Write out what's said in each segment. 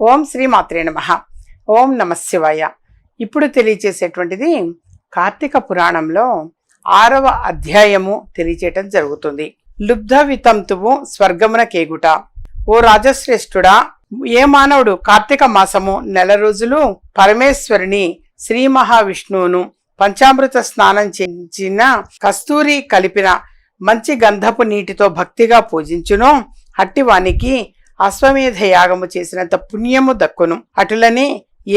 ఓం శ్రీ మాత్రే నమ. ఓం నమ శివాయ. ఇప్పుడు తెలియచేసేటువంటిది కార్తీక పురాణంలో ఆరవ అధ్యాయము తెలియచేయటం జరుగుతుంది. లుబ్ధ వితంతువు స్వర్గమున కేగుట. ఓ రాజశ్రేష్ఠుడా ఏ మానవుడు కార్తీక మాసము నెల రోజులు పరమేశ్వరుని శ్రీ మహావిష్ణువును పంచామృత స్నానం చేయించిన కస్తూరి కలిపిన మంచి గంధపు నీటితో భక్తిగా పూజించును. అట్టివానికి అశ్వమేధ యాగము చేసినంత పుణ్యము దక్కును. అటులనే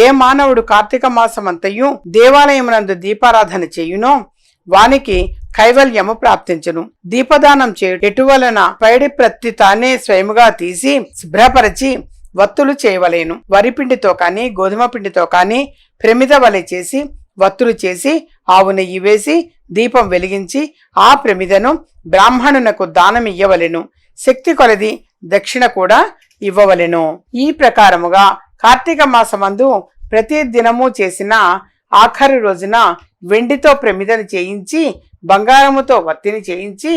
ఏ మానవుడు కార్తీక మాసమంతయు దేవాలయమునందు దీపారాధన చేయునో వానికి కైవల్యము ప్రాప్తించును. దీపదానం చేయు ఎటువలన పైడి ప్రత్తి తానే స్వయముగా తీసి శుభ్రపరచి వత్తులు చేయవలేను. వరిపిండితో కానీ గోధుమ పిండితో కానీ ప్రమిద వలె చేసి వత్తులు చేసి ఆవు నెయ్యి వేసి దీపం వెలిగించి ఆ ప్రమిదను బ్రాహ్మణునకు దానం ఇయ్యవలెను శక్తి కొలది దక్షిణ కూడా ఇవ్వవలెను. ఈ ప్రకారముగా కార్తీక మాసమందు ప్రతి దినము చేసిన ఆఖరి రోజున వెండితో ప్రమిదను చేయించి బంగారముతో వత్తిని చేయించి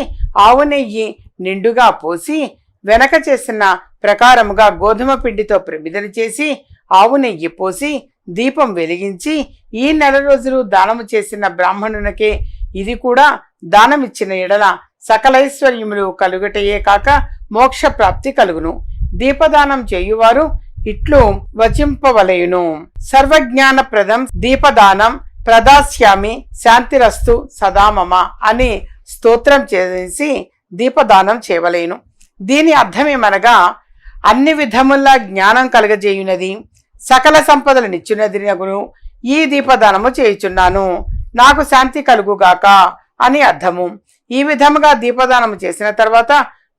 ఆవు నెయ్యి నిండుగా పోసి వెనక చేసిన ప్రకారముగా గోధుమ పిండితో ప్రమిదను చేసి ఆవు నెయ్యి పోసి దీపం వెలిగించి ఈ నెల రోజులు దానము చేసిన బ్రాహ్మణునకే ఇది కూడా దానమిచ్చిన ఎడల సకలైశ్వర్యములు కలుగటయే కాక మోక్ష ప్రాప్తి కలుగును. దీపదానం చేయువారు ఇట్లు వచింపవలయును. సర్వజ్ఞానప్రదం దీపదానం ప్రదాస్యామి శాంతిరస్తు సదామమ అని స్తోత్రం చేసి దీపదానం చేయవలేను. దీని అర్థమేమనగా అన్ని విధముల జ్ఞానం కలగజేయునది సకల సంపదలు నిచ్చునది నగును ఈ దీపదానము చేయుచున్నాను. నాకు శాంతి కలుగుగాక అని అర్థము. ఈ విధముగా దీపదానము చేసిన తర్వాత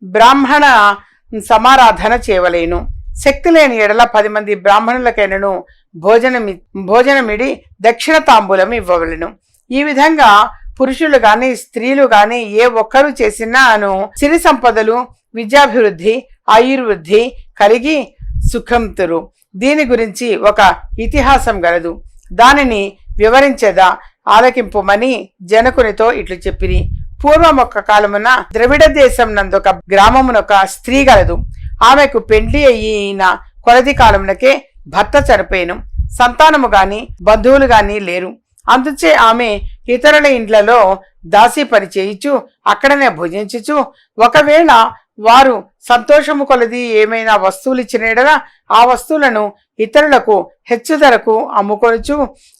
బ్రాహ్మణ సమారాధన చేయవలేను. శక్తి లేని ఎడల పది మంది బ్రాహ్మణులకైనను భోజనమి భోజనమిడి దక్షిణ తాంబూలం ఇవ్వవలను. ఈ విధంగా పురుషులు గాని స్త్రీలు గాని ఏ ఒక్కరు చేసినాను సిరి సంపదలు విద్యాభివృద్ధి ఆయుర్వృద్ధి కలిగి సుఖంతురు దీని గురించి ఒక ఇతిహాసం గలదు. దానిని వివరించేదా? ఆలకింపుమని జనకునితో ఇట్లు చెప్పిరి. పూర్వం ఒక కాలమున ద్రవిడ దేశం నందొక గ్రామమునొక స్త్రీ గలదు. ఆమెకు పెండ్లి అయిన కొలది కాలమునకే భర్త చనిపోయాను. సంతానము గాని బంధువులు గాని లేరు. అందుచే ఆమె ఇతరుల ఇండ్లలో దాసి పని చేయించు అక్కడనే భుజించుచు. ఒకవేళ వారు సంతోషము కొలది ఏమైనా వస్తువులు ఇచ్చిన ఆ వస్తువులను ఇతరులకు హెచ్చు ధరకు అమ్ముకొనుచు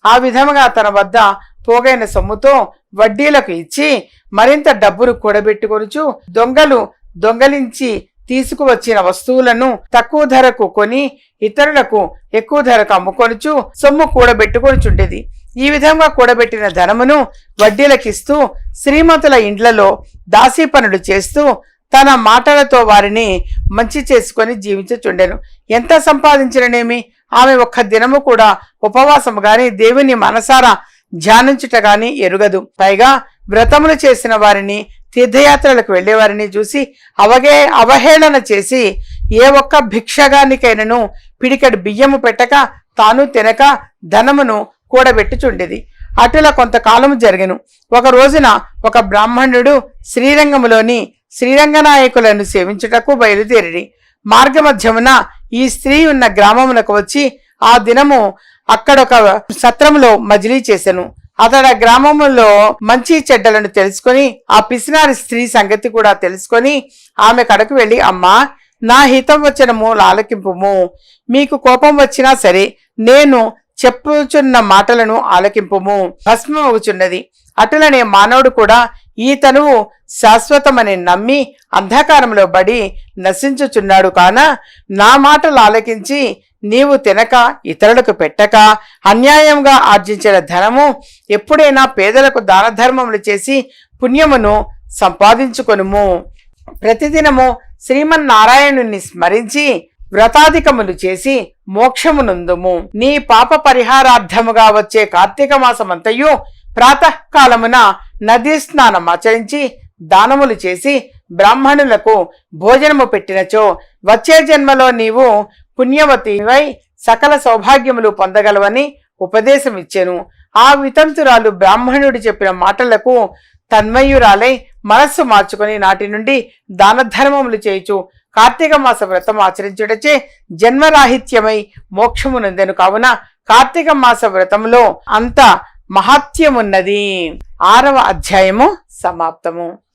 ఆ విధముగా తన వద్ద పోగైన సొమ్ముతో వడ్డీలకు ఇచ్చి మరింత డబ్బును కూడబెట్టుకొనుచు దొంగలు దొంగలించి తీసుకువచ్చిన వస్తువులను తక్కువ ధరకు కొని ఇతరులకు ఎక్కువ ధరకు అమ్ముకొనుచు సొమ్ము కూడబెట్టుకొనుచుండేది. ఈ విధంగా కూడబెట్టిన ధనమును వడ్డీలకిస్తూ శ్రీమంతుల ఇండ్లలో దాసీ పనులు చేస్తూ తన మాటలతో వారిని మంచి చేసుకొని జీవించుచుండెను. ఎంత సంపాదించిననేమి? ఆమె ఒక్క దినము కూడా ఉపవాసము గాని దేవుని మనసారా ధ్యానించుట గాని ఎరుగదు. పైగా వ్రతములు చేసిన వారిని తీర్థయాత్రలకు వెళ్ళేవారిని చూసి అవగే అవహేళన చేసి ఏ ఒక్క భిక్షగానికైనను పిడికడు బియ్యము పెట్టక తాను తినక ధనమును కూడబెట్టుచుండేది. అటుల కొంతకాలము జరిగను. ఒక రోజున ఒక బ్రాహ్మణుడు శ్రీరంగములోని శ్రీరంగనాయకులను సేవించుటకు బయలుదేరి మార్గమధ్యమున ఈ స్త్రీ ఉన్న గ్రామమునకు వచ్చి ఆ దినము అక్కడ ఒక సత్రములో మజిలీ చేశాను అతడు ఆ గ్రామములో మంచి చెడ్డలను తెలుసుకొని ఆ పిసినారి స్త్రీ సంగతి కూడా తెలుసుకొని ఆమె కడకు వెళ్ళి అమ్మా నా హితం వచ్చినము లాలకింపుము మీకు కోపం వచ్చినా సరే నేను చెప్పుచున్న మాటలను ఆలకింపుము. భస్మవుచున్నది అటులనే మానవుడు కూడా ఈ తనువు శాశ్వతమని నమ్మి అంధకారంలో బడి నశించుచున్నాడు. కాన నా మాటలు ఆలకించి నీవు తినక ఇతరులకు పెట్టక అన్యాయంగా ఆర్జించిన ధనము ఎప్పుడైనా పేదలకు దాన ధర్మములు చేసి పుణ్యమును సంపాదించుకొనుము. ప్రతిదినము శ్రీమన్నారాయణుని స్మరించి వ్రతాధికములు చేసి మోక్షమునందుము. నీ పాప పరిహారార్థముగా వచ్చే కార్తీక మాసమంతయు ప్రాతకాలమున నదీ స్నానం ఆచరించి దానములు చేసి బ్రాహ్మణులకు భోజనము పెట్టినచో వచ్చే జన్మలో నీవు పుణ్యవతివై సకల సౌభాగ్యములు పొందగలవని ఉపదేశం ఇచ్చెను ఆ వితంతురాలు బ్రాహ్మణుడు చెప్పిన మాటలకు తన్మయురాలై మనస్సు మార్చుకొని నాటి నుండి దాన ధర్మములు చేయుచు కార్తీక మాస వ్రతం ఆచరించుటచే జన్మరాహిత్యమై మోక్షము నందెను. కావున కార్తీక మాస వ్రతంలో అంత మహత్యమున్నది. ఆరవ అధ్యాయము సమాప్తము.